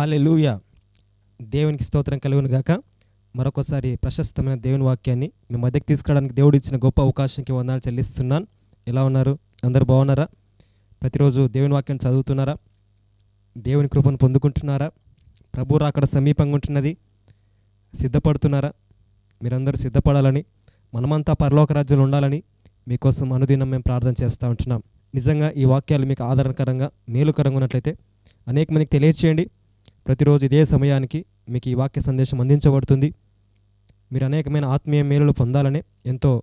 Hallelujah దేవునికి స్తోత్రం కలుగును గాక. మరొకసారి ప్రశస్తమైన దేవుని వాక్యాన్ని మీ మధ్యకి తీసుకురావడానికి దేవుడు ఇచ్చిన గొప్ప అవకాశానికి వందనాలు చెల్లిస్తున్నాను. ఎలా ఉన్నారు? అందరు బాగున్నారా? ప్రతిరోజు దేవుని వాక్యాన్ని చదువుతున్నారా? దేవుని కృపను పొందుకుంటున్నారా? ప్రభు అక్కడ సమీపంగా ఉంటున్నది? సిద్ధపడుతున్నారా? మీరందరూ సిద్ధపడాలని మనమంతా పరలోక రాజ్యంలో ఉండాలని మీకోసం అనుదినం మేము ప్రార్థన చేస్తూ ఉంటున్నాం. నిజంగా ఈ వాక్యాలు మీకు ఆదరణకరంగా మేలుకరంగా ఉన్నట్లయితే అనేక మందికి తెలియచేయండి. ప్రతిరోజు ఇదే సమయానికి మీకు ఈ వాక్య సందేశం అందించబడుతుంది. మీరు అనేకమైన ఆత్మీయ మేలులు పొందాలని ఎంతో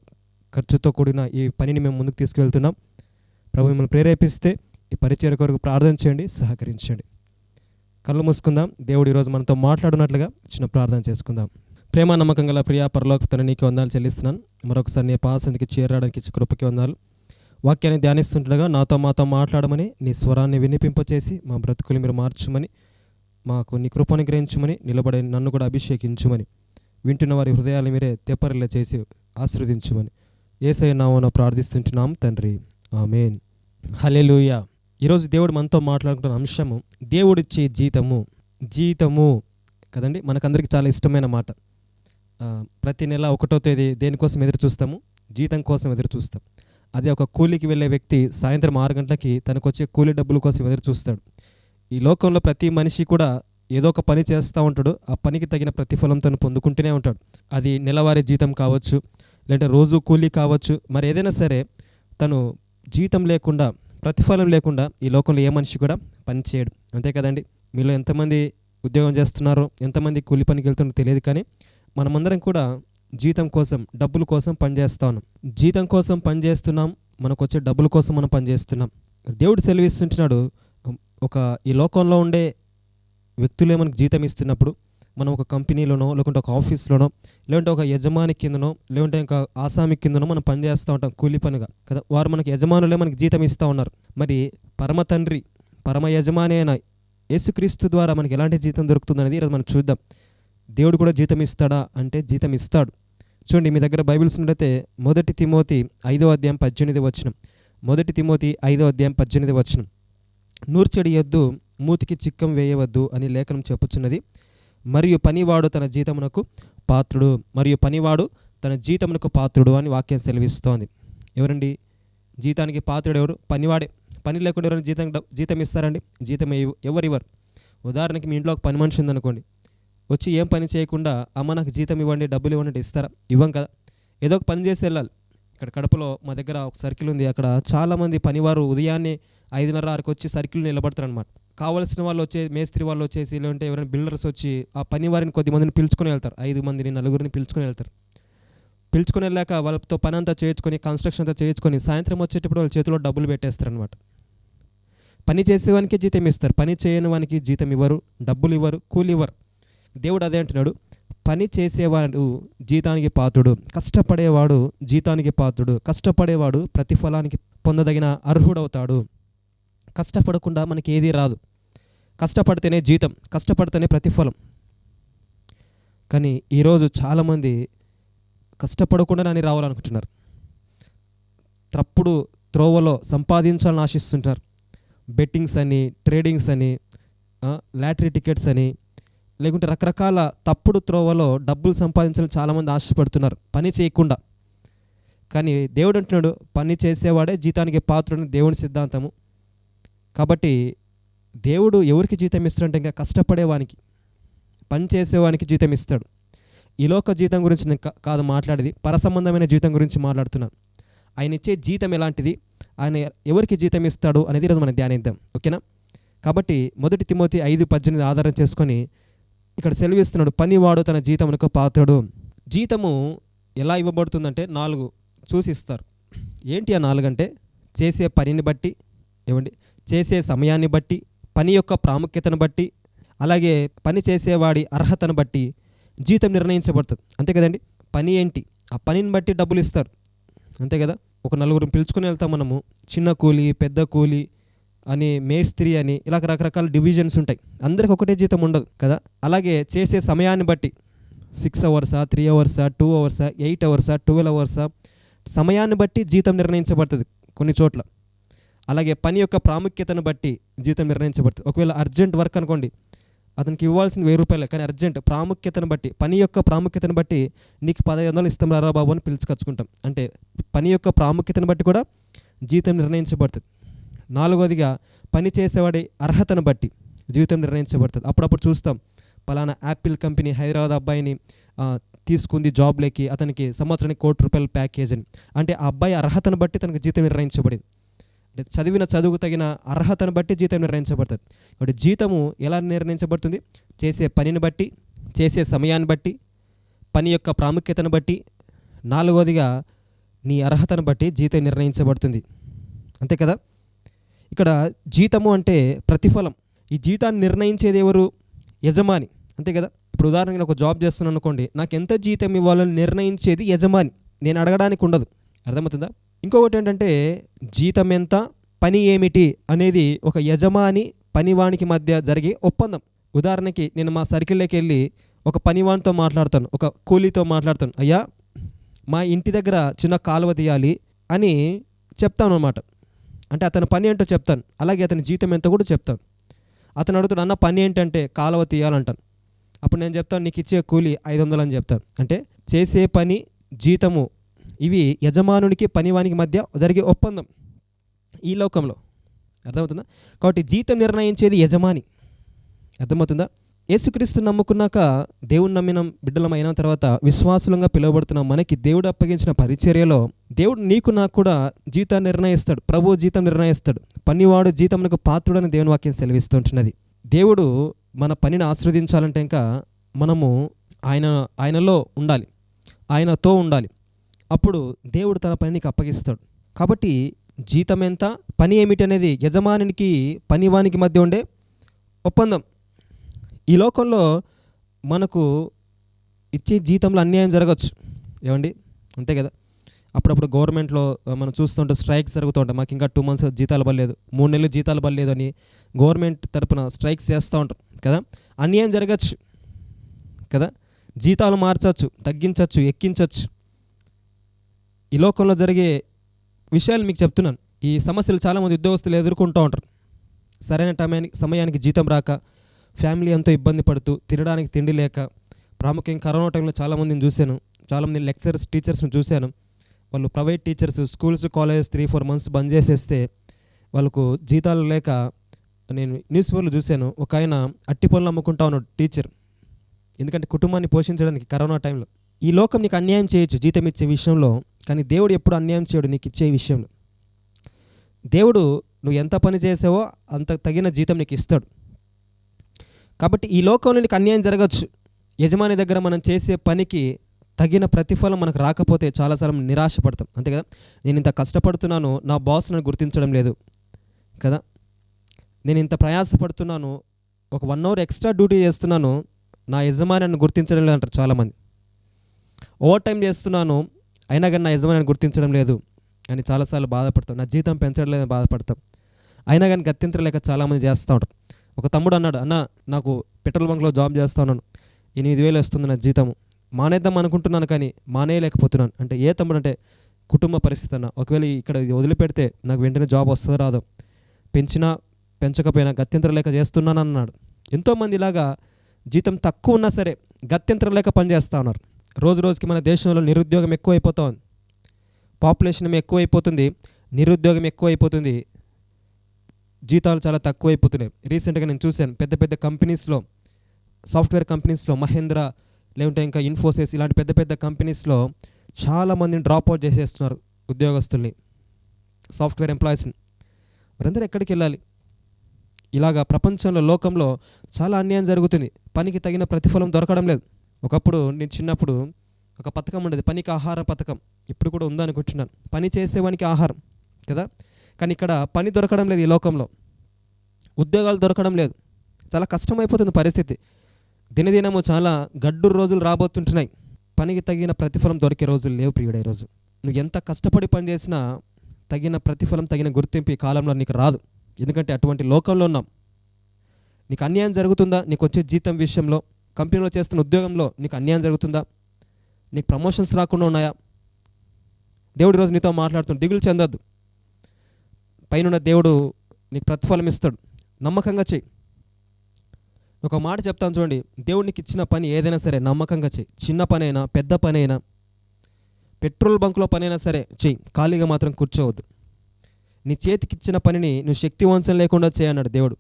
ఖర్చుతో కూడిన ఈ పనిని మేము ముందుకు తీసుకువెళ్తున్నాం ప్రభు మిమ్మల్ని ప్రేరేపిస్తే ఈ పరిచయ కొరకు ప్రార్థన చేయండి సహకరించండి. కళ్ళు మూసుకుందాం. దేవుడు ఈరోజు మనతో మాట్లాడినట్లుగా చిన్న ప్రార్థన చేసుకుందాం. ప్రేమ నమ్మకం గల ప్రియా పరలోకతను నీకు వందాలు చెల్లిస్తున్నాను. మరొకసారి నీ పాసందికి చేరడానికి ఇచ్చి కృపకి వందాలు. వాక్యాన్ని ధ్యానిస్తుండగా నాతో మాతో మాట్లాడమని నీ స్వరాన్ని వినిపింపచేసి మా బ్రతుకులు మీరు మార్చుమని మాకు నీ కృపను గ్రహించుమని నిలబడే నన్ను కూడా అభిషేకించుమని వింటున్న వారి హృదయాలు మీరే తెప్పరిల్ల చేసి ఆశీర్వదించుమని ఏసై నామన ప్రార్థిస్తుంటున్నాం తండ్రి. ఆమెన్. హలెలూయ ఈరోజు దేవుడు మనతో మాట్లాడుకున్న అంశము దేవుడిచ్చే జీతము. జీతము కదండి? మనకందరికీ చాలా ఇష్టమైన మాట. ప్రతి నెల ఒకటో తేదీ దేనికోసం ఎదురు చూస్తాము? జీతం కోసం ఎదురు చూస్తాం. అదే ఒక కూలికి వెళ్ళే వ్యక్తి సాయంత్రం ఆరు గంటలకి తనకు వచ్చే కూలి డబ్బుల కోసం ఎదురు చూస్తాడు. ఈ లోకంలో ప్రతి మనిషి కూడా ఏదో ఒక పని చేస్తూ ఉంటాడు. ఆ పనికి తగిన ప్రతిఫలం తను పొందుకుంటూనే ఉంటాడు. అది నెలవారీ జీతం కావచ్చు లేదంటే రోజు కూలీ కావచ్చు మరి ఏదైనా సరే తను జీతం లేకుండా ప్రతిఫలం లేకుండా ఈ లోకంలో ఏ మనిషి కూడా పని చేయడు. అంతే కదండి. మీలో ఎంతమంది ఉద్యోగం చేస్తున్నారో ఎంతమంది కూలి పనికి వెళ్తున్నారో తెలియదు కానీ మనమందరం కూడా జీతం కోసం డబ్బుల కోసం పనిచేస్తా ఉన్నాం. జీతం కోసం పనిచేస్తున్నాం మనకు వచ్చే డబ్బుల కోసం మనం పనిచేస్తున్నాం దేవుడు సెలవిస్తుంటున్నాడు ఒక ఈ లోకంలో ఉండే వ్యక్తులే మనకు జీతం ఇస్తున్నప్పుడు మనం ఒక కంపెనీలోనో లేకుంటే ఒక ఆఫీస్లోనో లేదంటే ఒక యజమాని కిందనో లేదంటే ఇంకా ఆసామి కిందనో మనం పనిచేస్తూ ఉంటాం కూలి పనిగా. కదా? వారు మనకి యజమానులే మనకి జీతం ఇస్తూ ఉన్నారు. మరి పరమ తండ్రి పరమ యజమాని అయిన యేసుక్రీస్తు ద్వారా మనకి ఎలాంటి జీతం దొరుకుతుంది అనేది ఈరోజు మనం చూద్దాం. దేవుడు కూడా జీతం ఇస్తాడా అంటే జీతం ఇస్తాడు. చూడండి మీ దగ్గర బైబిల్స్ ఉన్నట్టయితే మొదటి తిమోతి ఐదో అధ్యాయం పద్దెనిమిది వచనం. మొదటి తిమోతి ఐదో అధ్యాయం పద్దెనిమిది వచనం. నూర్చెడియొద్దు మూతికి చిక్కం వేయవద్దు అని లేఖనం చెప్పుచున్నది. మరియు పనివాడు తన జీతమునకు పాత్రుడు మరియు పనివాడు తన జీతమునకు పాత్రుడు అని వాక్యం సెలవిస్తోంది. ఎవరండి? జీతానికి పాత్రుడు ఎవరు? పనివాడే. పని లేకుండా ఎవరైనా జీతం డబ్- జీతం ఇస్తారండి? జీతం ఎవ- ఎవరు ఇవ్వరు ఉదాహరణకి మీ ఇంట్లో ఒక పని మనిషి ఉందనుకోండి. వచ్చి ఏం పని చేయకుండా అమ్మ నాకు జీతం ఇవ్వండి డబ్బులు ఇవ్వండి ఇస్తారా? ఇవ్వం కదా. ఏదో ఒక పని చేసి వెళ్ళాలి. ఇక్కడ కడపలో మా దగ్గర ఒక సర్కిల్ ఉంది. అక్కడ చాలామంది పనివారు ఉదయాన్నే ఐదున్నర ఆరుకు వచ్చి సర్కిల్ నిలబడతారు అనమాట కావలసిన వాళ్ళు వచ్చే మేస్త్రి వాళ్ళు వచ్చేసి లేదంటే ఎవరైనా బిల్డర్స్ వచ్చి ఆ పని వారిని కొద్ది మందిని పిలుచుకొని వెళ్తారు. ఐదు మందిని నలుగురిని పిలుచుకొని వెళ్తారు. పిలుచుకొని వెళ్ళాక వాళ్ళతో పని అంతా చేయించుకొని కన్స్ట్రక్షన్ అంతా చేయించుకొని సాయంత్రం వచ్చేటప్పుడు వాళ్ళ చేతిలో డబ్బులు పెట్టేస్తారు అనమాట పని చేసేవానికి జీతం ఇస్తారు. పని చేయని వానికి జీతం ఇవ్వరు. డబ్బులు ఇవ్వరు. కూలి ఇవ్వరు. దేవుడు అదే అంటున్నాడు. పని చేసేవాడు జీతానికి పాత్రుడు. కష్టపడేవాడు జీతానికి పాత్రుడు. కష్టపడేవాడు ప్రతిఫలానికి పొందదగిన అర్హుడవుతాడు. కష్టపడకుండా మనకి ఏదీ రాదు. కష్టపడితేనే జీతం కష్టపడితేనే ప్రతిఫలం. కానీ ఈరోజు చాలామంది కష్టపడకుండా అని రావాలనుకుంటున్నారు. తప్పుడు త్రోవలో సంపాదించాలని ఆశిస్తుంటారు. బెట్టింగ్స్ అని ట్రేడింగ్స్ అని లాటరీ టికెట్స్ అని లేకుంటే రకరకాల తప్పుడు త్రోవలో డబ్బులు సంపాదించాలని చాలామంది ఆశపడుతున్నారు. పని చేయకుండా. కానీ దేవుడు అంటున్నాడు పని చేసేవాడే జీతానికి పాత్రుడని దేవుని సిద్ధాంతము. కాబట్టి దేవుడు ఎవరికి జీతం ఇస్తాడంటే ఇంకా కష్టపడేవానికి పని చేసేవానికి జీతం ఇస్తాడు. ఈ లోక జీతం గురించి నేను కాదు మాట్లాడేది పరసంబంధమైన జీతం గురించి మాట్లాడుతున్నాను. ఆయన ఇచ్చే జీతం ఎలాంటిది ఆయన ఎవరికి జీతం ఇస్తాడు అనేది ఈరోజు మనం ధ్యానిద్దాం ఓకేనా? కాబట్టి మొదటి తిమోతి ఐదు పద్దెనిమిది ఆధారం చేసుకొని ఇక్కడ సెలవిస్తున్నాడు పనివాడు తన జీతమునకు పాత్రుడు. జీతము ఎలా ఇవ్వబడుతుందంటే నాలుగు చూసిస్తారు ఏంటి ఆ నాలుగంటే చేసే పనిని బట్టి ఏమండి? చేసే సమయాన్ని బట్టి పని యొక్క ప్రాముఖ్యతను బట్టి అలాగే పని చేసేవాడి అర్హతను బట్టి జీతం నిర్ణయించబడుతుంది. అంతే కదండి? పని ఏంటి? ఆ పనిని బట్టి డబ్బులు ఇస్తారు. అంతే కదా? ఒక నలుగురిని పిలుచుకొని వెళ్తాం మనము. చిన్న కూలి పెద్ద కూలి అని మేస్త్రి అని ఇలా రకరకాల డివిజన్స్ ఉంటాయి. అందరికి ఒకటే జీతం ఉండదు కదా? అలాగే చేసే సమయాన్ని బట్టి సిక్స్ అవర్సా త్రీ అవర్సా టూ అవర్సా ఎయిట్ అవర్సా ట్వెల్వ్ అవర్సా సమయాన్ని బట్టి జీతం నిర్ణయించబడుతుంది కొన్ని చోట్ల. అలాగే పని యొక్క ప్రాముఖ్యతను బట్టి జీతం నిర్ణయించబడుతుంది. ఒకవేళ అర్జెంట్ వర్క్ అనుకోండి అతనికి ఇవ్వాల్సింది వెయ్యి రూపాయలే కానీ అర్జెంట్ ప్రాముఖ్యతను బట్టి పని యొక్క ప్రాముఖ్యతను బట్టి నీకు పదహైదు వందలు ఇస్తాం రా బాబు అని పిలుచుకొచ్చుకుంటాం. అంటే పని యొక్క ప్రాముఖ్యతను బట్టి కూడా జీతం నిర్ణయించబడుతుంది. నాలుగోదిగా పని చేసేవాడి అర్హతను బట్టి జీవితం నిర్ణయించబడుతుంది. అప్పుడప్పుడు చూస్తాం పలానా యాపిల్ కంపెనీ హైదరాబాద్ అబ్బాయిని తీసుకుంది జాబ్లోకి అతనికి సంవత్సరానికి కోటి రూపాయల ప్యాకేజ్ అని అంటే ఆ అబ్బాయి అర్హతను బట్టి తనకు జీతం నిర్ణయించబడింది. చదివిన చదువుకు తగిన అర్హతను బట్టి జీతం నిర్ణయించబడుతుంది. కాబట్టి జీతము ఎలా నిర్ణయించబడుతుంది? చేసే పనిని బట్టి చేసే సమయాన్ని బట్టి పని యొక్క ప్రాముఖ్యతను బట్టి నాలుగవదిగా నీ అర్హతను బట్టి జీతం నిర్ణయించబడుతుంది. అంతే కదా? ఇక్కడ జీతము అంటే ప్రతిఫలం. ఈ జీతాన్ని నిర్ణయించేది ఎవరు? యజమాని. అంతే కదా? ఇప్పుడు ఉదాహరణకి ఒక జాబ్ చేస్తున్నాను అనుకోండి నాకు ఎంత జీతం ఇవ్వాలని నిర్ణయించేది యజమాని. నేను అడగడానికి ఉండదు. అర్థమవుతుందా? ఇంకొకటి ఏంటంటే జీతం ఎంత పని ఏమిటి అనేది ఒక యజమాని పనివానికి మధ్య జరిగే ఒప్పందం. ఉదాహరణకి నేను మా సర్కిల్లోకి వెళ్ళి ఒక పనివానితో మాట్లాడతాను ఒక కూలీతో మాట్లాడతాను. అయ్యా మా ఇంటి దగ్గర చిన్న కాలువ తీయాలి అని చెప్తాను అనమాట అంటే అతని పని ఏంటో చెప్తాను అలాగే అతని జీతం ఎంతో కూడా చెప్తాను. అతను అడుగుతాడు అన్న పని ఏంటంటే కాలువ తీయాలంటాను. అప్పుడు నేను చెప్తాను నీకు ఇచ్చే కూలి ఐదు వందలు అని చెప్తాను. అంటే చేసే పని జీతము ఇవి యజమానునికి పనివానికి మధ్య జరిగే ఒప్పందం ఈ లోకంలో. అర్థమవుతుందా? కాబట్టి జీతం నిర్ణయించేది యజమాని. అర్థమవుతుందా? యేసుక్రీస్తు నమ్ముకున్నాక దేవుని నమ్మిన బిడ్డలం అయిన తర్వాత విశ్వాసులంగా పిలువబడుతున్న మనకి దేవుడు అప్పగించిన పరిచర్యలో దేవుడు నీకు నాకు కూడా జీతాన్ని నిర్ణయిస్తాడు. ప్రభు జీతం నిర్ణయిస్తాడు. పనివాడు జీతంకు పాత్రుడని దేవుని వాక్యం సెలవిస్తుంటున్నది. దేవుడు మన పనిని ఆస్వాదించాలంటే ఇంకా మనము ఆయన ఆయనలో ఉండాలి. ఆయనతో ఉండాలి. అప్పుడు దేవుడు తన పని నీకు అప్పగిస్తాడు. కాబట్టి జీతం ఎంత? పని ఏమిటి అనేది యజమానికి పనివానికి మధ్య ఉండే ఒప్పందం. ఈ లోకంలో మనకు ఇచ్చే జీతంలో అన్యాయం జరగచ్చు. ఏమండి? అంతే కదా? అప్పుడప్పుడు గవర్నమెంట్లో మనం చూస్తుంటే స్ట్రైక్స్ జరుగుతూ ఉంటాయి. మాకు ఇంకా టూ మంత్స్ జీతాలు పడలేదు. మూడు నెలలు జీతాలు పడలేదు అని గవర్నమెంట్ తరపున స్ట్రైక్స్ చేస్తూ ఉంటాం. కదా? అన్యాయం జరగచ్చు. కదా? జీతాలు మార్చవచ్చు తగ్గించవచ్చు ఎక్కించవచ్చు ఈ లోకంలో జరిగే విషయాలు మీకు చెప్తున్నాను. ఈ సమస్యలు చాలామంది ఉద్యోగస్తులు ఎదుర్కొంటూ ఉంటారు. సరైన టైమానికి సమయానికి జీతం రాక ఫ్యామిలీ ఎంతో ఇబ్బంది పడుతూ తినడానికి తిండి లేక ప్రాముఖ్యంగా కరోనా టైంలో చాలామందిని చూశాను. చాలామంది లెక్చరర్స్ టీచర్స్ని చూశాను. వాళ్ళు private teachers schools colleges three four months bandh చేసేస్తే వాళ్ళకు జీతాలు లేక నేను న్యూస్ పేపర్లు చూశాను. ఒక ఆయన అట్టి పనులు అమ్ముకుంటా ఉన్నాడు టీచర్. ఎందుకంటే కుటుంబాన్ని పోషించడానికి కరోనా టైంలో. ఈ లోకం నీకు అన్యాయం చేయొచ్చు జీతం ఇచ్చే విషయంలో కానీ దేవుడు ఎప్పుడు అన్యాయం చేయడు నీకు ఇచ్చే విషయంలో. దేవుడు నువ్వు ఎంత పని చేసావో అంత తగిన జీతం నీకు ఇస్తాడు. కాబట్టి ఈ లోకంలో నీకు అన్యాయం జరగచ్చు. యజమాని దగ్గర మనం చేసే పనికి తగిన ప్రతిఫలం మనకు రాకపోతే చాలాసార్లు నిరాశపడతాం. అంతే కదా? నేను ఇంత కష్టపడుతున్నాను నా బాస్ నన్ను గుర్తించడం లేదు. కదా? నేను ఇంత ప్రయాసపడుతున్నాను ఒక వన్ అవర్ ఎక్స్ట్రా డ్యూటీ చేస్తున్నాను నా యజమాని నన్ను గుర్తించడం లేదు అంటారు చాలామంది. ఓవర్ టైం చేస్తున్నాను. అయినా కానీ నా యజమాని గుర్తించడం లేదు. అని చాలాసార్లు బాధపడతాం. నా జీతం పెంచడం లేదని బాధపడతాం. అయినా కానీ గత్యంతరలేక చాలామంది చేస్తూ ఉంటారు. ఒక తమ్ముడు అన్నాడు అన్న నాకు పెట్రోల్ బంక్లో జాబ్ చేస్తా ఉన్నాను. ఎనిమిది వేలు వస్తుంది నా జీతము. మానేద్దాం అనుకుంటున్నాను కానీ మానేయలేకపోతున్నాను. అంటే ఏ తమ్ముడు అంటే కుటుంబ పరిస్థితి అన్న ఒకవేళ ఇక్కడ ఇది వదిలిపెడితే నాకు వెంటనే జాబ్ వస్తుందో రాదో. పెంచినా పెంచకపోయినా గత్యంతరం లేక చేస్తున్నాను అన్నాడు. ఎంతోమంది ఇలాగా జీతం తక్కువ ఉన్నా సరే గత్యంతరం లేక పనిచేస్తూ ఉన్నారు. రోజు రోజుకి మన దేశంలో నిరుద్యోగం ఎక్కువైపోతుంది పాపులేషన్ ఎక్కువైపోతుంది. నిరుద్యోగం ఎక్కువైపోతుంది. జీతాలు చాలా తక్కువైపోతున్నాయి. రీసెంట్గా నేను చూశాను పెద్ద పెద్ద కంపెనీస్లో సాఫ్ట్వేర్ కంపెనీస్లో మహేంద్ర లేకుంటే ఇంకా ఇన్ఫోసిస్ ఇలాంటి పెద్ద పెద్ద కంపెనీస్లో చాలామందిని డ్రాప్ అవుట్ చేసేస్తున్నారు ఉద్యోగస్తుల్ని సాఫ్ట్వేర్ ఎంప్లాయీస్ని మరందరూ ఎక్కడికి వెళ్ళాలి? ఇలాగా ప్రపంచంలో లోకంలో చాలా అన్యాయం జరుగుతుంది. పనికి తగిన ప్రతిఫలం దొరకడం లేదు. ఒకప్పుడు నేను చిన్నప్పుడు ఒక పథకం ఉండేది పనికి ఆహార పథకం. ఇప్పుడు కూడా ఉందని కూర్చున్నాను. పని చేసేవానికి ఆహారం కదా? కానీ ఇక్కడ పని దొరకడం లేదు ఈ లోకంలో. ఉద్యోగాలు దొరకడం లేదు. చాలా కష్టమైపోతుంది పరిస్థితి. దినదినము చాలా గడ్డు రోజులు రాబోతుంటున్నాయి. పనికి తగిన ప్రతిఫలం దొరికే రోజులు లేవు ప్రియుడే రోజు నువ్వు ఎంత కష్టపడి పని చేసినా తగిన ప్రతిఫలం తగిన గుర్తింపు ఈ కాలంలో నీకు రాదు. ఎందుకంటే అటువంటి లోకంలో ఉన్నాం. నీకు అన్యాయం జరుగుతుందా? నీకు వచ్చే జీతం విషయంలో కంపెనీలో చేస్తున్న ఉద్యోగంలో నీకు అన్యాయం జరుగుతుందా? నీకు ప్రమోషన్స్ రాకుండా ఉన్నాయా? దేవుడు రోజు నీతో మాట్లాడుతున్న దిగులు చెందొద్దు. పైన దేవుడు నీకు ప్రతిఫలం ఇస్తాడు. నమ్మకంగా చెయ్యి. ఒక మాట చెప్తాను చూడండి. దేవునికి ఇచ్చిన పని ఏదైనా సరే నమ్మకంగా చెయ్యి. చిన్న పని అయినా పెద్ద పని అయినా పెట్రోల్ బంక్లో పని అయినా సరే చెయ్యి. ఖాళీగా మాత్రం కూర్చోవద్దు. నీ చేతికి ఇచ్చిన పనిని నువ్వు శక్తివంశం లేకుండా చేయన్నాడు దేవుడు.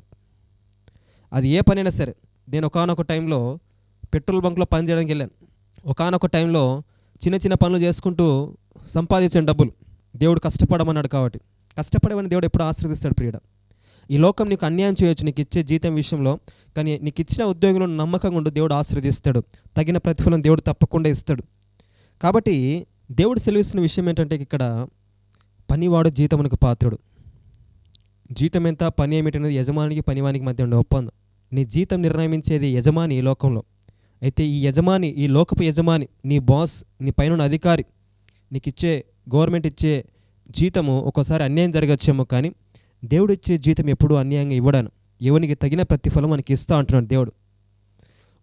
అది ఏ పనైనా సరే. నేను ఒకనొక టైంలో పెట్రోల్ బంక్లో పని చేయడానికి వెళ్ళాను. ఒకనొక టైంలో చిన్న చిన్న పనులు చేసుకుంటూ సంపాదించాను డబ్బులు. దేవుడు కష్టపడమన్నాడు కాబట్టి. కష్టపడమని దేవుడు ఎప్పుడు ఆశ్రదిస్తాడు ప్రియుడ. ఈ లోకం నీకు అన్యాయం చేయొచ్చు నీకు ఇచ్చే జీతం విషయంలో కానీ నీకు ఇచ్చిన ఉద్యోగంలో నమ్మకంగా ఉండు దేవుడు ఆశ్రదిస్తాడు తగిన ప్రతిఫలం దేవుడు తప్పకుండా ఇస్తాడు. కాబట్టి దేవుడు సెలవిస్తున్న విషయం ఏంటంటే ఇక్కడ పనివాడు జీతమునకు పాత్రుడు. జీతం ఎంత పని ఏమిటనేది యజమానికి పనివానికి మధ్య ఉండే ఒప్పందం. నీ జీతం నిర్ణయించేది యజమాని ఈ లోకంలో. అయితే ఈ యజమాని ఈ లోకపు యజమాని నీ బాస్ నీ పైన అధికారి నీకు ఇచ్చే గవర్నమెంట్ ఇచ్చే జీతము ఒక్కోసారి అన్యాయం జరగచ్చేమో కానీ దేవుడు ఇచ్చే జీతం ఎప్పుడూ అన్యాయంగా ఇవ్వడాను. ఎవనికి తగిన ప్రతిఫలం మనకి ఇస్తా అంటున్నాడు దేవుడు.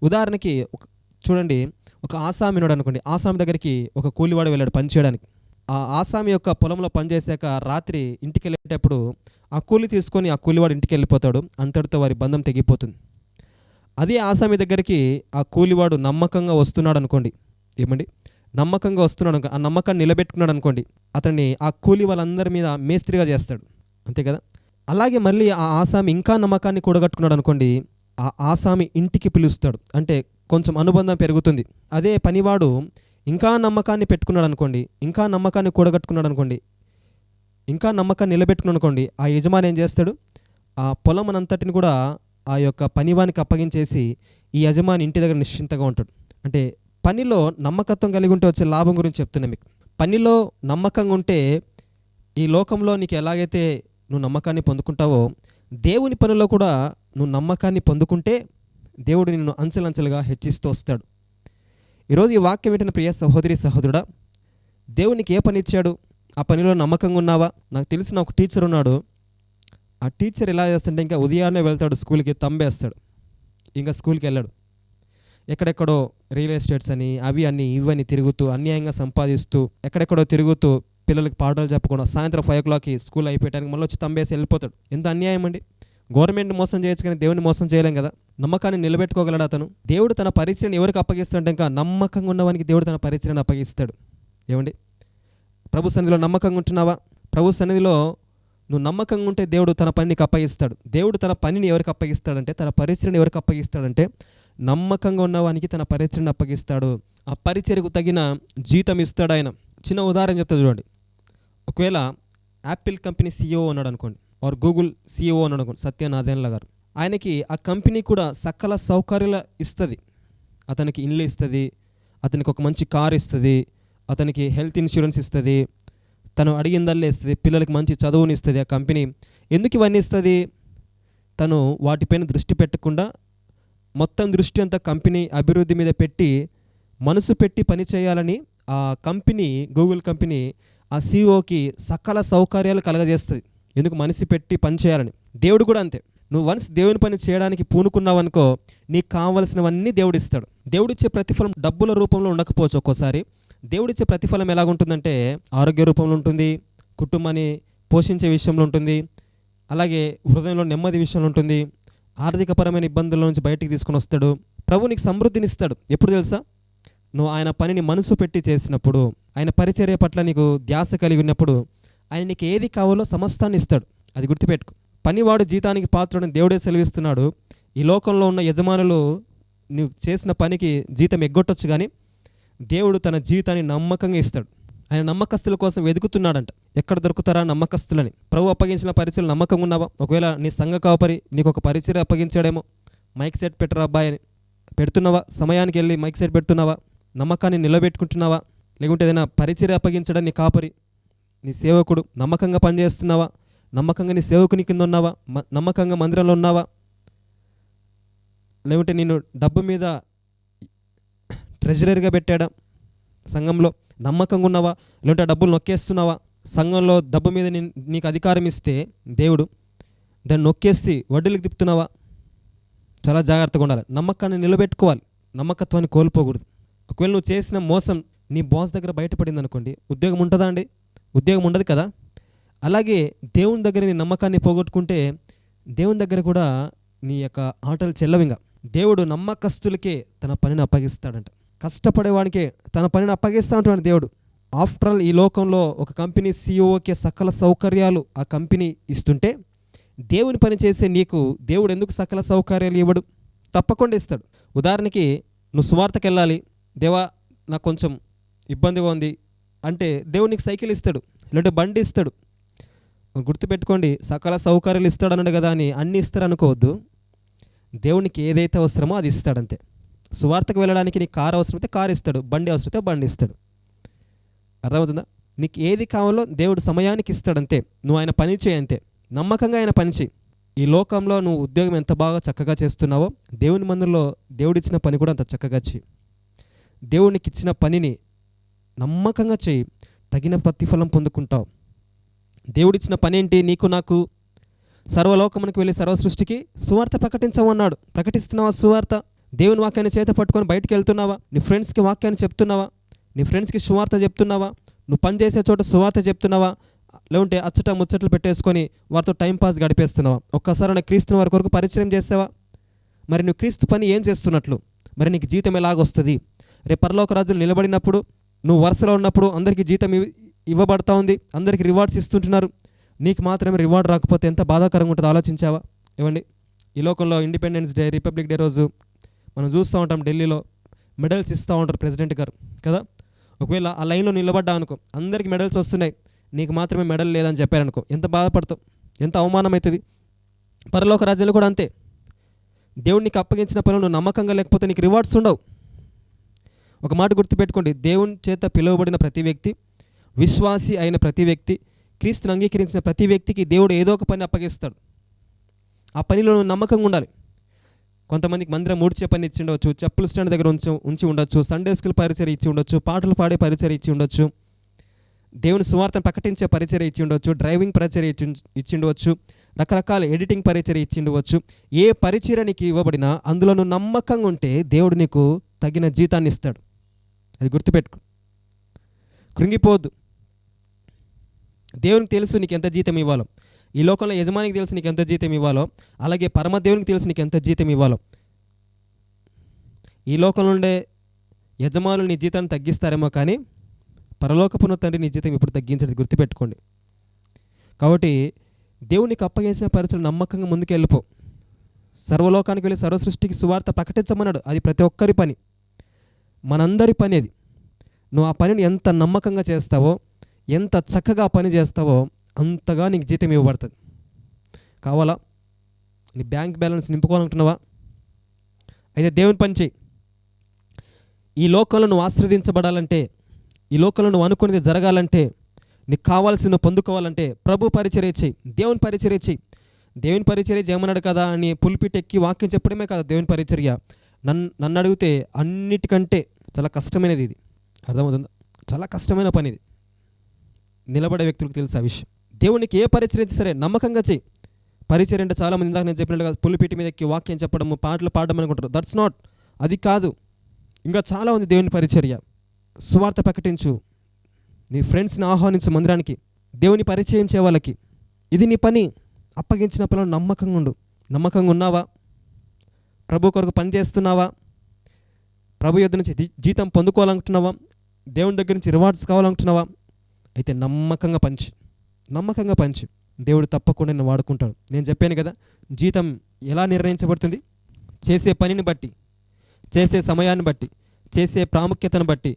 ఉదాహరణకి ఒక చూడండి ఒక ఆసామినుడు అనుకోండి. ఆసామి దగ్గరికి ఒక కూలివాడు వెళ్ళాడు పని చేయడానికి. ఆ ఆసామి యొక్క పొలంలో పనిచేశాక రాత్రి ఇంటికి వెళ్ళేటప్పుడు ఆ కూలి తీసుకొని ఆ కూలివాడు ఇంటికి వెళ్ళిపోతాడు అంతటితో వారి బంధం తెగిపోతుంది. అదే ఆసామి దగ్గరికి ఆ కూలివాడు నమ్మకంగా వస్తున్నాడు అనుకోండి ఏమండి? నమ్మకంగా వస్తున్నాడు అనుకో ఆ నమ్మకాన్ని నిలబెట్టుకున్నాడు అనుకోండి అతన్ని ఆ కూలి వాళ్ళందరి మీద మేస్త్రిగా చేస్తాడు. అంతే కదా? అలాగే మళ్ళీ ఆ ఆసామి ఇంకా నమ్మకాన్ని కూడగట్టుకున్నాడు అనుకోండి ఆ ఆసామి ఇంటికి పిలుస్తాడు. అంటే కొంచెం అనుబంధం పెరుగుతుంది. అదే పనివాడు ఇంకా నమ్మకాన్ని పెట్టుకున్నాడు అనుకోండి ఇంకా నమ్మకాన్ని కూడగట్టుకున్నాడు అనుకోండి ఇంకా నమ్మకాన్ని నిలబెట్టుకున్నాడు అనుకోండి ఆ యజమాని ఏం చేస్తాడు? ఆ పొలం అంతటిని కూడా ఆ యొక్క పనివానికి అప్పగించేసి ఈ యజమాని ఇంటి దగ్గర నిశ్చింతగా ఉంటాడు. అంటే పనిలో నమ్మకత్వం కలిగి ఉంటే వచ్చే లాభం గురించి చెప్తున్నా మీకు. పనిలో నమ్మకంగా ఉంటే ఈ లోకంలో నీకు ఎలాగైతే నువ్వు నమ్మకాన్ని పొందుకుంటావో దేవుని పనిలో కూడా నువ్వు నమ్మకాన్ని పొందుకుంటే దేవుడు నిన్ను అంచెలంచెలుగా హెచ్చిస్తూ వస్తాడు. ఈరోజు ఈ వాక్యం ఏంటంటే ప్రియ సహోదరి సహోదరుడా దేవునికి ఏ పని ఇచ్చాడు? ఆ పనిలో నమ్మకంగా ఉన్నావా? నాకు తెలిసిన ఒక టీచర్ ఉన్నాడు. ఆ టీచర్ ఎలా చేస్తుంటే ఇంకా ఉదయాన్నే వెళ్తాడు స్కూల్కి తంబేస్తాడు. ఇంకా స్కూల్కి వెళ్ళాడు. ఎక్కడెక్కడో రియల్ ఎస్టేట్స్ అని అవి అన్నీ ఇవన్నీ తిరుగుతూ అన్యాయంగా సంపాదిస్తూ ఎక్కడెక్కడో తిరుగుతూ పిల్లలకి పాఠాలు చెప్పకుండా సాయంత్రం ఫైవ్ ఓ క్లాక్కి స్కూల్ అయిపోయడానికి మళ్ళీ వచ్చి తంబేసి వెళ్ళిపోతాడు. ఎంత అన్యాయం అండి? గవర్నమెంట్ మోసం చేయొచ్చు కానీ దేవుని మోసం చేయలేం కదా? నమ్మకాన్ని నిలబెట్టుకోగలడు అతను? దేవుడు తన పరిచయను ఎవరికి అప్పగిస్తాడంటే ఇంకా నమ్మకంగా ఉన్నవానికి దేవుడు తన పరిచయను అప్పగిస్తాడు. ఏమండి? ప్రభు సన్నిధిలో నమ్మకంగా ఉంటున్నావా? ప్రభు సన్నిధిలో నువ్వు నమ్మకంగా ఉంటే దేవుడు తన పనిని అప్పగిస్తాడు దేవుడు తన పనిని ఎవరికి అప్పగిస్తాడంటే తన పరిచయను ఎవరికి అప్పగిస్తాడంటే నమ్మకంగా ఉన్నవానికి తన పరిచయను అప్పగిస్తాడు. ఆ పరిచయకు తగిన జీతం ఇస్తాడు ఆయన. చిన్న ఉదాహరణ చెప్తా చూడండి. ఒకవేళ యాపిల్ కంపెనీ సీఈఓ ఉన్నాడు అనుకోండి ఆర్ గూగుల్ సీఈఓ ఉన్నాడు అనుకోండి సత్యనారాయణల గారు. ఆయనకి ఆ కంపెనీ కూడా సకల సౌకర్యాలు ఇస్తుంది. అతనికి ఇల్లు ఇస్తుంది అతనికి ఒక మంచి కార్ ఇస్తుంది అతనికి హెల్త్ ఇన్సూరెన్స్ ఇస్తుంది తను అడిగిందల్లే ఇస్తుంది పిల్లలకి మంచి చదువుని ఇస్తుంది ఆ కంపెనీ. ఎందుకు ఇవన్నీ ఇస్తుంది? తను వాటిపైన దృష్టి పెట్టకుండా మొత్తం దృష్టి అంతా కంపెనీ అభివృద్ధి మీద పెట్టి మనసు పెట్టి పని చేయాలని ఆ కంపెనీ గూగుల్ కంపెనీ ఆ సీఈఓకి సకల సౌకర్యాలు కలగజేస్తుంది. ఎందుకు మనసు పెట్టి పని చేయాలని? దేవుడు కూడా అంతే. నువ్వు వన్స్ దేవుని పని చేయడానికి పూనుకున్నావనుకో నీకు కావలసినవన్నీ దేవుడు ఇస్తాడు. దేవుడిచ్చే ప్రతిఫలం డబ్బుల రూపంలో ఉండకపోవచ్చు ఒక్కోసారి. దేవుడిచ్చే ప్రతిఫలం ఎలాగుంటుందంటే ఆరోగ్య రూపంలో ఉంటుంది కుటుంబాన్ని పోషించే విషయంలో ఉంటుంది అలాగే హృదయంలో నెమ్మది విషయంలో ఉంటుంది ఆర్థికపరమైన ఇబ్బందుల నుంచి బయటికి తీసుకొని వస్తాడు ప్రభు నీకు సమృద్ధిని ఇస్తాడు ఎప్పుడు తెలుసా? నువ్వు ఆయన పనిని మనసు పెట్టి చేసినప్పుడు ఆయన పరిచర్య పట్ల నీకు ధ్యాస కలిగి ఉన్నప్పుడు ఆయన నీకు ఏది కావాలో సమస్తాన్ని ఇస్తాడు. అది గుర్తుపెట్టుకో. పనివాడు జీతానికి పాత్రుడని దేవుడే సెలవిస్తున్నాడు. ఈ లోకంలో ఉన్న యజమానులు నువ్వు చేసిన పనికి జీతం ఎగ్గొట్టొచ్చు కానీ దేవుడు తన జీవితాన్ని నమ్మకంగా ఇస్తాడు. ఆయన నమ్మకస్తుల కోసం వెతుకుతున్నాడంట. ఎక్కడ దొరుకుతారా నమ్మకస్తులని? ప్రభు అప్పగించిన పరిచయలు నమ్మకంగా ఉన్నావా? ఒకవేళ నీ సంఘ కాపరి నీకు ఒక పరిచయం అప్పగించాడేమో మైక్ సెట్ పెట్టరా అబ్బాయి అని. పెడుతున్నావా? సమయానికి వెళ్ళి మైక్ సెట్ పెడుతున్నావా? నమ్మకాన్ని నిలబెట్టుకుంటున్నావా? లేకుంటే ఏదైనా పరిచయం అప్పగించడం నీ కాపరి నీ సేవకుడు నమ్మకంగా పనిచేస్తున్నావా? నమ్మకంగా నీ సేవకుని కింద ఉన్నావా? మ- నమ్మకంగా మందిరంలో ఉన్నావా? లేకుంటే నేను డబ్బు మీద ట్రెజరర్గా పెట్టాడా? సంఘంలో నమ్మకంగా ఉన్నావా? లేదంటే డబ్బులు నొక్కేస్తున్నావా? సంఘంలో డబ్బు మీద నీ- నీకు అధికారం ఇస్తే దేవుడు దాన్ని నొక్కేసి వడ్డీలకు తిప్పుతున్నావా? చాలా జాగ్రత్తగా ఉండాలి. నమ్మకాన్ని నిలబెట్టుకోవాలి. నమ్మకత్వాన్ని కోల్పోకూడదు. ఒకవేళ నువ్వు చేసిన మోసం నీ బాస్ దగ్గర బయటపడింది అనుకోండి ఉద్యోగం ఉంటుందా అండి? ఉద్యోగం ఉండదు కదా? అలాగే దేవుని దగ్గర నీ నమ్మకాన్ని పోగొట్టుకుంటే దేవుని దగ్గర కూడా నీ యొక్క ఆటలు చెల్లవింగా. దేవుడు నమ్మకస్తులకే తన పనిని అప్పగిస్తాడంట. కష్టపడేవానికి తన పనిని అప్పగిస్తా ఉంటాడు దేవుడు. ఆఫ్టర్ ఆల్ ఈ లోకంలో ఒక కంపెనీ సీఈఓకి సకల సౌకర్యాలు ఆ కంపెనీ ఇస్తుంటే దేవుని పని చేసే నీకు దేవుడు ఎందుకు సకల సౌకర్యాలు ఇవ్వడు? తప్పకుండా ఇస్తాడు. ఉదాహరణకి నువ్వు సువార్తకి వెళ్ళాలి దేవా నాకు కొంచెం ఇబ్బందిగా ఉంది అంటే దేవుడు నీకు సైకిల్ ఇస్తాడు లేదంటే బండి ఇస్తాడు. గుర్తుపెట్టుకోండి సకల సౌకర్యాలు ఇస్తాడు అన్నాడు కదా అని అన్నీ ఇస్తారు అనుకోవద్దు దేవునికి ఏదైతే అవసరమో అది ఇస్తాడంతే. సువార్తకు వెళ్ళడానికి నీకు కారు అవసరమైతే కారు ఇస్తాడు బండి అవసరమైతే బండి ఇస్తాడు. అర్థమవుతుందా? నీకు ఏది కావాలో దేవుడు సమయానికి ఇస్తాడంతే. నువ్వు ఆయన పని చేయి అంతే. నమ్మకంగా ఆయన పని చేయి. ఈ లోకంలో నువ్వు ఉద్యోగం ఎంత బాగా చక్కగా చేస్తున్నావో దేవుని మందులో దేవుడిచ్చిన పని కూడా అంత చక్కగా చేయి. దేవునికి ఇచ్చిన పనిని నమ్మకంగా చేయి. తగిన ప్రతిఫలం పొందుకుంటావు. దేవుడిచ్చిన పని ఏంటి నీకు నాకు సర్వలోకమునికి వెళ్ళి సర్వ సృష్టికి సువార్త ప్రకటించమన్నాడు. ప్రకటిస్తున్నావా సువార్త? దేవుని వాక్యాన్ని చేత పట్టుకొని బయటికి వెళ్తున్నావా? నీ ఫ్రెండ్స్కి వాక్యాన్ని చెప్తున్నావా? నీ ఫ్రెండ్స్కి సువార్త చెప్తున్నావా? నువ్వు పని చేసే చోట సువార్త చెప్తున్నావా? లేకుంటే అచ్చట ముచ్చట్లు పెట్టేసుకొని వారితో టైంపాస్ గడిపేస్తున్నావా? ఒక్కసారి నా క్రీస్తుని వారి కొరకు పరిచయం చేసావా? మరి నువ్వు క్రీస్తు పని ఏం చేస్తున్నట్లు? మరి నీకు జీతం ఎలాగొస్తుంది? రేపు పరలోక రాజులు నిలబడినప్పుడు నువ్వు వరుసలో ఉన్నప్పుడు అందరికీ జీతం ఇవ్వబడతా ఉంది. అందరికీ రివార్డ్స్ ఇస్తుంటున్నారు. నీకు మాత్రమే రివార్డ్ రాకపోతే ఎంత బాధాకరంగా ఉంటుందో ఆలోచించావా? ఇవ్వండి ఈ లోకంలో ఇండిపెండెన్స్ డే రిపబ్లిక్ డే రోజు మనం చూస్తూ ఉంటాం ఢిల్లీలో మెడల్స్ ఇస్తూ ఉంటారు ప్రెసిడెంట్ గారు కదా? ఒకవేళ ఆ లైన్లో నిలబడ్డా అనుకో అందరికి మెడల్స్ వస్తున్నాయి నీకు మాత్రమే మెడల్ లేదని చెప్పారనుకో ఎంత బాధపడతావు? ఎంత అవమానం అవుతుంది పరలోక రాజ్యాలు కూడా అంతే. దేవుడు నీకు అప్పగించిన పనులు నువ్వు నమ్మకంగా లేకపోతే నీకు రివార్డ్స్ ఉండవు. ఒక మాట గుర్తుపెట్టుకోండి దేవుని చేత పిలువబడిన ప్రతి వ్యక్తి విశ్వాసి అయిన ప్రతి వ్యక్తి క్రీస్తుని అంగీకరించిన ప్రతి వ్యక్తికి దేవుడు ఏదో ఒక పని అప్పగిస్తాడు. ఆ పనిలో నువ్వు నమ్మకంగా ఉండాలి. కొంతమందికి మందిరం ఊడ్చే పని ఇచ్చి ఉండవచ్చు చెప్పుల స్టాండ్ దగ్గర ఉంచి ఉంచి ఉండొచ్చు సండే స్కూల్ పరిచయం ఇచ్చి ఉండొచ్చు పాటలు పాడే పరిచయం ఇచ్చి ఉండొచ్చు దేవుని సువార్తను ప్రకటించే పరిచయం ఇచ్చి ఉండొచ్చు డ్రైవింగ్ పరిచయం ఇచ్చి ఇచ్చి ఉండవచ్చు రకరకాల ఎడిటింగ్ పరిచయం ఇచ్చి ఉండవచ్చు. ఏ పరిచయం నీకు ఇవ్వబడినా అందులో నువ్వు నమ్మకంగా ఉంటే దేవుడు నీకు తగిన జీతాన్ని ఇస్తాడు. అది గుర్తుపెట్టుకో. కృంగిపోద్దు దేవునికి తెలుసు నీకు ఎంత జీతం ఇవ్వాలో. ఈ లోకంలో యజమానికి తెలుసు నీకు ఎంత జీతం ఇవ్వాలో అలాగే పరమదేవునికి తెలిసి తెలుసు నీకు ఎంత జీతం ఇవ్వాలో. ఈ లోకంలో ఉండే యజమానులు నీ జీతాన్ని తగ్గిస్తారేమో కానీ పరలోకపున తండ్రి నీ జీతం ఇప్పుడు తగ్గించడం గుర్తుపెట్టుకోండి. కాబట్టి దేవునికి అప్పగించిన పరిచయం నమ్మకంగా ముందుకు వెళ్ళిపో సర్వలోకానికి వెళ్ళి సర్వ సృష్టికి సువార్త ప్రకటించమన్నాడు. అది ప్రతి ఒక్కరి పని. మనందరి పని అది నువ్వు ఆ పనిని ఎంత నమ్మకంగా చేస్తావో ఎంత చక్కగా పని చేస్తావో అంతగా నీకు జీతం ఇవ్వబడుతుంది. కావాలా? నీ బ్యాంక్ బ్యాలెన్స్ నింపుకోవాలనుకుంటున్నావా అయితే దేవుని పని చేయి ఈ లోకంలో నువ్వు ఆశ్రదించబడాలంటే ఈ లోకంలో నువ్వు అనుకునేది జరగాలంటే నీకు కావాల్సిన నువ్వు పొందుకోవాలంటే ప్రభు పరిచర్య చేయి దేవుని పరిచర్య చేయి దేవుని పరిచర్య చేయమన్నాడు కదా అని పులిపిట్ ఎక్కి వాక్యం చెప్పడమే కదా దేవుని పరిచర్య. నన్ను నన్ను అడిగితే అన్నిటికంటే చాలా కష్టమైనది ఇది. అర్థమవుతుందా? చాలా కష్టమైన పని ఇది. నిలబడే వ్యక్తులకు తెలుసు ఆ విషయం. దేవునికి ఏ పరిచయం సరే నమ్మకంగా చేయి పరిచయం అంటే చాలామంది ఇందాక నేను చెప్పినట్టుగా పులిపీటి మీద ఎక్కి వాక్యం చెప్పడము పాటలు పాడడం అనుకుంటారు. దట్స్ నాట్ అది కాదు. ఇంకా చాలా ఉంది దేవుని పరిచర్య. సువార్త ప్రకటించు. నీ ఫ్రెండ్స్ని ఆహ్వానించు మందిరానికి. దేవుని పరిచయం చేయవాళ్ళకి ఇది నీ పని. అప్పగించిన పనులు నమ్మకంగా ఉండు. నమ్మకంగా ఉన్నావా? ప్రభు కొరకు పని చేస్తున్నావా? ప్రభు యొద్ నుంచి జీతం పొందుకోవాలనుకుంటున్నావా? దేవుని దగ్గర నుంచి రివార్డ్స్ కావాలనుకుంటున్నావా? అయితే నమ్మకంగా పంచి నమ్మకంగా పంచి. దేవుడు తప్పకుండా నేను వాడుకుంటాడు. నేను చెప్పాను కదా జీతం ఎలా నిర్ణయించబడుతుంది? చేసే పనిని బట్టి చేసే సమయాన్ని బట్టి చేసే ప్రాముఖ్యతను బట్టి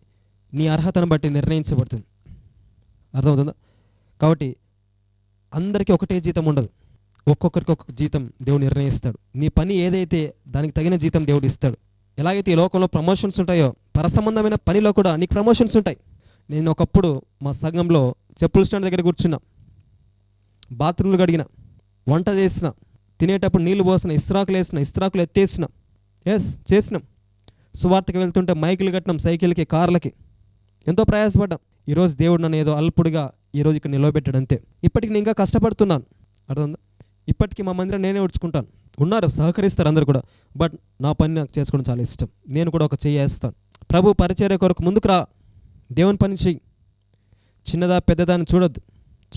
నీ అర్హతను బట్టి నిర్ణయించబడుతుంది. అర్థమవుతుందా? కాబట్టి అందరికీ ఒకటే జీతం ఉండదు. ఒక్కొక్కరికి ఒక్కొక్క జీతం దేవుడు నిర్ణయిస్తాడు. నీ పని ఏదైతే దానికి తగిన జీతం దేవుడు ఇస్తాడు. ఎలాగైతే ఈ లోకంలో ప్రమోషన్స్ ఉంటాయో పరసంబంధమైన పనిలో కూడా నీకు ప్రమోషన్స్ ఉంటాయి. నేను ఒకప్పుడు మా సంఘంలో చెప్పుల స్టాండ్ దగ్గర కూర్చున్నా. బాత్రూమ్లు కడిగిన వంట చేసిన తినేటప్పుడు నీళ్ళు పోసిన ఇస్త్రాకులు వేసిన ఇస్త్రాకులు ఎత్తేసిన ఎస్ చేసినాం. సువార్తకి వెళ్తుంటే మైకులు కట్టినాం సైకిల్కి కార్లకి. ఎంతో ప్రయాసపడ్డాం. ఈరోజు దేవుడు నన్ను ఏదో అల్పుడుగా ఈరోజు ఇక్కడ నిలవబెట్టాడు అంతే. ఇప్పటికి నేను ఇంకా కష్టపడుతున్నాను. అర్థం ఇప్పటికీ మా మందిరం నేనే ఉడ్చుకుంటాను. ఉన్నారు సహకరిస్తారు అందరు కూడా. బట్ నా పని నాకు చేసుకోవడం చాలా ఇష్టం. నేను కూడా ఒక చేయేస్తాను ప్రభు పరిచర్య కొరకు ముందుకు రా. దేవుని పని చెయ్యి. చిన్నదా పెద్దదా అని చూడొద్దు.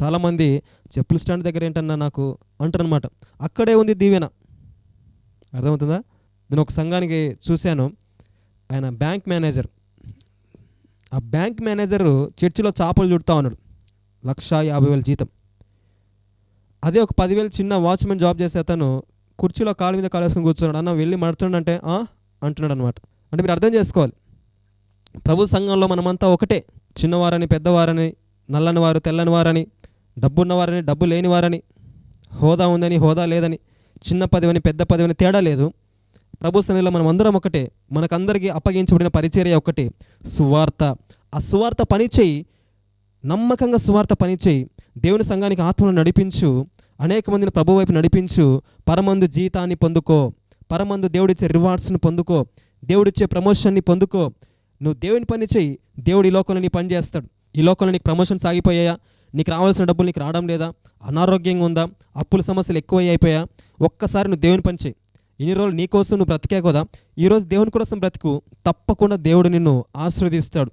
చాలామంది చెప్పుల స్టాండ్ దగ్గర ఏంటన్నా నాకు అంటారనమాట అక్కడే ఉంది దీవెన. అర్థమవుతుందా? నేను ఒక సంఘానికి చూశాను. ఆయన బ్యాంక్ మేనేజర్. ఆ బ్యాంక్ మేనేజర్ చర్చిలో చేపలు చుడతా ఉన్నాడు. లక్ష యాభై వేల జీతం. అదే ఒక పదివేలు చిన్న వాచ్మెన్ జాబ్ చేసే అతను కుర్చీలో కాలు మీద కాలేసుకొని కూర్చున్నాడు. అన్న వెళ్ళి మడుతున్నాడు అంటే "ఆ?" అంటున్నాడు అనమాట అంటే మీరు అర్థం చేసుకోవాలి. ప్రభు సంఘంలో మనమంతా ఒకటే. చిన్నవారని పెద్దవారని నల్లని వారు తెల్లని వారని డబ్బున్నవారని డబ్బు లేని వారని హోదా ఉందని హోదా లేదని చిన్న పదవిని పెద్ద పదవిని తేడా లేదు. ప్రభు సన్నిధిలో మనం అందరం ఒకటే మనకందరికీ అప్పగించబడిన పరిచర్య ఒకటి సువార్త. ఆ సువార్త పని చేయి నమ్మకంగా సువార్త పని చేయి. దేవుని సంఘానికి ఆత్మను నడిపించు అనేక మందిని ప్రభు వైపు నడిపించు. పరమందు జీతాన్ని పొందుకో పరమందు దేవుడిచ్చే రివార్డ్స్ని పొందుకో దేవుడిచ్చే ప్రమోషన్ని పొందుకో. నువ్వు దేవుని పని చేయి దేవుడి లోకంలో నీ పని చేస్తాడు. ఈ లోకంలో నీకు ప్రమోషన్ సాగిపోయాయా నీకు రావాల్సిన డబ్బులు నీకు రావడం లేదా? అనారోగ్యంగా ఉందా? అప్పుల సమస్యలు ఎక్కువ అయిపోయా? ఒక్కసారి నువ్వు దేవుని పని చేయి ఇన్ని రోజులు నీ కోసం నువ్వు బ్రతికే కదా? ఈరోజు దేవుని కోసం బ్రతుకు తప్పకుండా దేవుడు నిన్ను ఆశీర్వదిస్తాడు.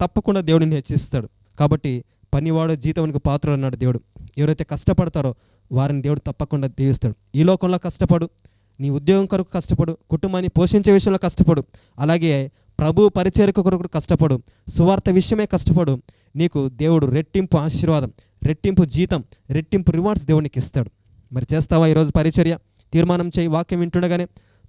తప్పకుండా దేవుడిని హెచ్చిస్తాడు. కాబట్టి పనివాడు జీతమునికి పాత్రుడు అన్నాడు దేవుడు. ఎవరైతే కష్టపడతారో వారిని దేవుడు తప్పకుండా దీవిస్తాడు. ఈ లోకంలో కష్టపడు నీ ఉద్యోగం కొరకు కష్టపడు కుటుంబాన్ని పోషించే విషయంలో కష్టపడు. అలాగే ప్రభు పరిచర్య కొరకు కష్టపడు. సువార్త విషయమే కష్టపడు. నీకు దేవుడు రెట్టింపు ఆశీర్వాదం రెట్టింపు జీతం రెట్టింపు రివార్డ్స్ దేవునికి ఇస్తాడు. మరి చేస్తావా ఈరోజు పరిచర్య? తీర్మానం చేయి వాక్యం వింటుండగానే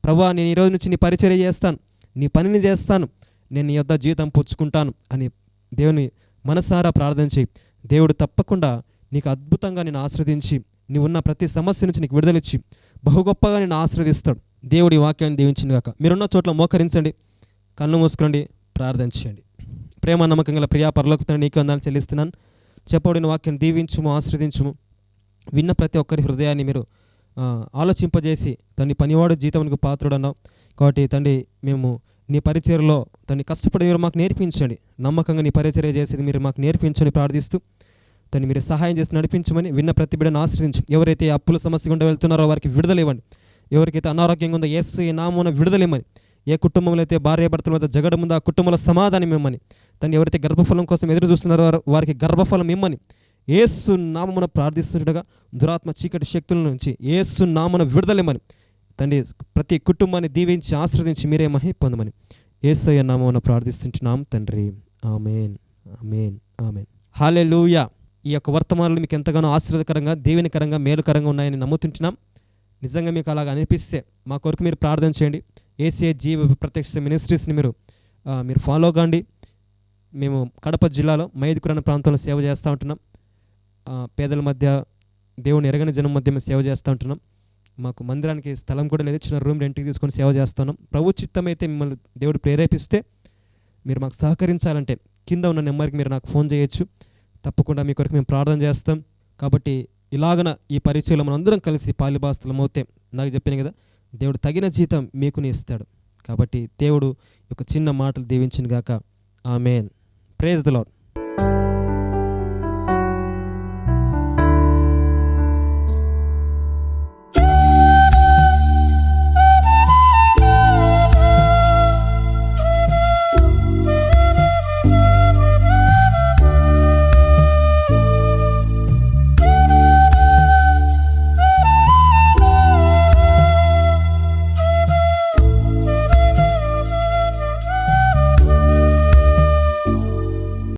ప్రభా నేను ఈరోజు నుంచి నీ పరిచర్య చేస్తాను. నీ పనిని చేస్తాను. నేను నీ యొద్ద జీతం పుచ్చుకుంటాను అని దేవుని మనసారా ప్రార్థన చేయి. దేవుడు తప్పకుండా నీకు అద్భుతంగా నేను ఆశ్రదించి నీవున్న ప్రతి సమస్య నుంచి నీకు విడుదలిచ్చి బహు గొప్పగా నేను ఆశ్రదిస్తాడు. దేవుడి వాక్యాన్ని దీవించింది కాక మీరున్న చోట్ల మోకరించండి. కళ్ళు మూసుకోండి ప్రార్థన చేయండి. ప్రేమ నమ్మకం గల ప్రియా పరలోకుతాను నీకు అందాలు చెల్లిస్తున్నాను. చెప్పబడిన వాక్యం దీవించుము ఆశ్రదించుము. విన్న ప్రతి ఒక్కరి హృదయాన్ని మీరు ఆలోచింపజేసి తండ్రి పనివాడు జీతమునికి పాత్రుడు అన్నావు కాబట్టి తండ్రి మేము నీ పరిచయలో తండ్రి కష్టపడి మీరు మాకు నేర్పించండి. నమ్మకంగా నీ పరిచర్య చేసేది మీరు మాకు నేర్పించని ప్రార్థిస్తూ తను మీరు సహాయం చేసి నడిపించమని విన్న ప్రతి బిడ్డను ఆశ్రయించు ఎవరైతే అప్పుల సమస్య గుండా వెళ్తున్నారో వారికి విడుదల ఇవ్వండి. ఎవరికైతే అనారోగ్యంగా ఉందో ఎస్ ఈ నామూన విడుదల ఇవ్వమని ఏ కుటుంబంలో అయితే భార్య భర్తల మధ్య జగడం ఉందో ఆ కుటుంబంలో సమాధానం ఇమ్మని. తను ఎవరైతే గర్భఫలం కోసం ఎదురు చూస్తున్నారో వారికి గర్భఫలం ఇమ్మని. ఏసు నామమున ప్రార్థిస్తుండగా దురాత్మ చీకటి శక్తుల నుంచి ఏసు నామన విడుదలమని తండ్రి ప్రతి కుటుంబాన్ని దీవించి ఆశ్రదించి మీరే మహి పొందమని. ఏసయ్య నామమున ప్రార్థిస్తుంటున్నాం తండ్రి. ఆమెన్. ఆమెన్. ఆమెన్. హాలెలూయా. ఈ యొక్క వర్తమానాలు మీకు ఎంతగానో ఆశ్రదకరంగా దీవెనకరంగా మేలుకరంగా ఉన్నాయని నమ్ముతుంటున్నాం. నిజంగా మీకు అలాగ అనిపిస్తే మా కొరకు మీరు ప్రార్థన చేయండి. ఏసీఏ జీవ ప్రత్యక్ష మినిస్ట్రీస్ని మీరు మీరు ఫాలో కాండి. మేము కడప జిల్లాలో మైదుకురన్న ప్రాంతంలో సేవ చేస్తూ ఉంటున్నాం. పేదల మధ్య దేవుని ఎరగని జనం మధ్య మేము సేవ చేస్తూ ఉంటున్నాం. మాకు మందిరానికి స్థలం కూడా లేదు. చిన్న రూమ్ రెంట్కి తీసుకొని సేవ చేస్తున్నాం ప్రభు చిత్తం అయితే మిమ్మల్ని దేవుడు ప్రేరేపిస్తే మీరు మాకు సహకరించాలంటే కింద ఉన్న నెంబర్కి మీరు నాకు ఫోన్ చేయొచ్చు. తప్పకుండా మీ కొరకు మేము ప్రార్థన చేస్తాం. కాబట్టి ఇలాగన ఈ పరిచయంలో మనం అందరం కలిసి పాలిబాస్తులం అవుతే నాకు చెప్పాను కదా దేవుడు తగిన జీతం మీకుని ఇస్తాడు. కాబట్టి దేవుడు ఒక చిన్న మాటలు దీవించిన గాక ఆమెన్. Praise the lord